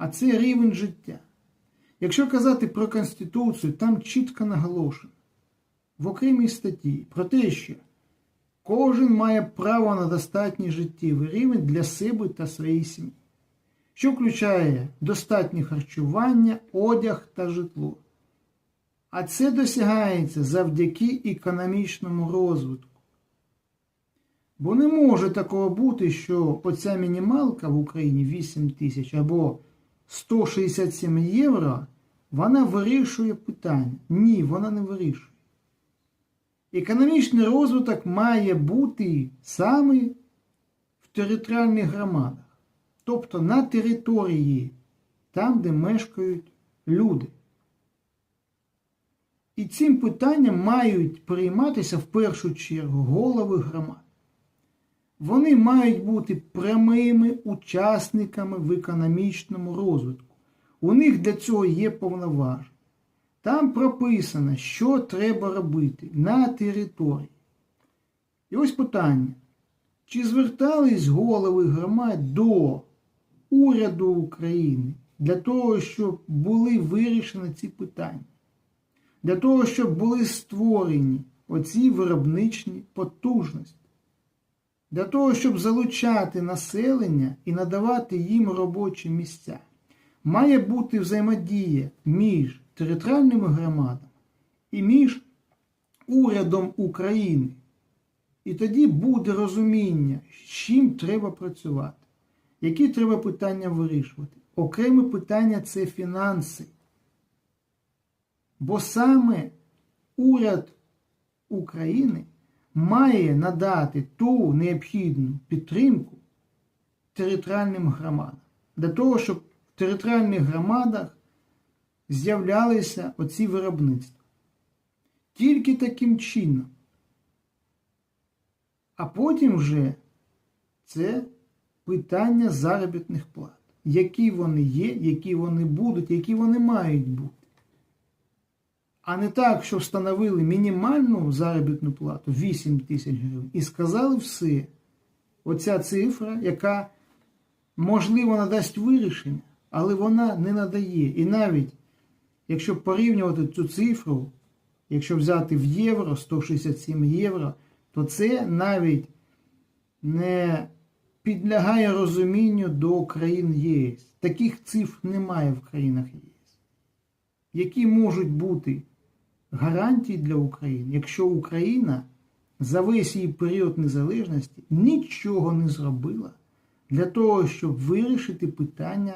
а це рівень життя. Якщо казати про Конституцію, там чітко наголошено в окремій статті про те, що кожен має право на достатній життєвий рівень для себе та своєї сім'ї, що включає достатнє харчування, одяг та житло. А це досягається завдяки економічному розвитку. Бо не може такого бути, що оця мінімалка в Україні 8 тисяч або 167 євро, вона вирішує питання. Ні, вона не вирішує. Економічний розвиток має бути саме в територіальних громадах, тобто на території, там, де мешкають люди. І цим питанням мають прийматися в першу чергу голови громад. Вони мають бути прямими учасниками в економічному розвитку. У них для цього є повноваження. Там прописано, що треба робити на території. І ось питання. Чи звертались голови громад до уряду України для того, щоб були вирішені ці питання? Для того, щоб були створені оці виробничні потужності? Для того, щоб залучати населення і надавати їм робочі місця, має бути взаємодія між територіальними громадами і між урядом України. І тоді буде розуміння, з чим треба працювати, які треба питання вирішувати. Окреме питання це фінанси. Бо саме уряд України має надати ту необхідну підтримку територіальним громадам для того, щоб в територіальних громадах з'являлися оці виробництва. Тільки таким чином. А потім вже це питання заробітних плат. Які вони є, які вони будуть, які вони мають бути. А не так, що встановили мінімальну заробітну плату 8 тисяч гривень і сказали все. Оця цифра, яка, можливо, надасть вирішення, але вона не надає. І навіть якщо порівнювати цю цифру, якщо взяти в євро 167 євро, то це навіть не підлягає розумінню до країн ЄС. Таких цифр немає в країнах ЄС. Які можуть бути гарантії для України, якщо Україна за весь її період незалежності нічого не зробила для того, щоб вирішити питання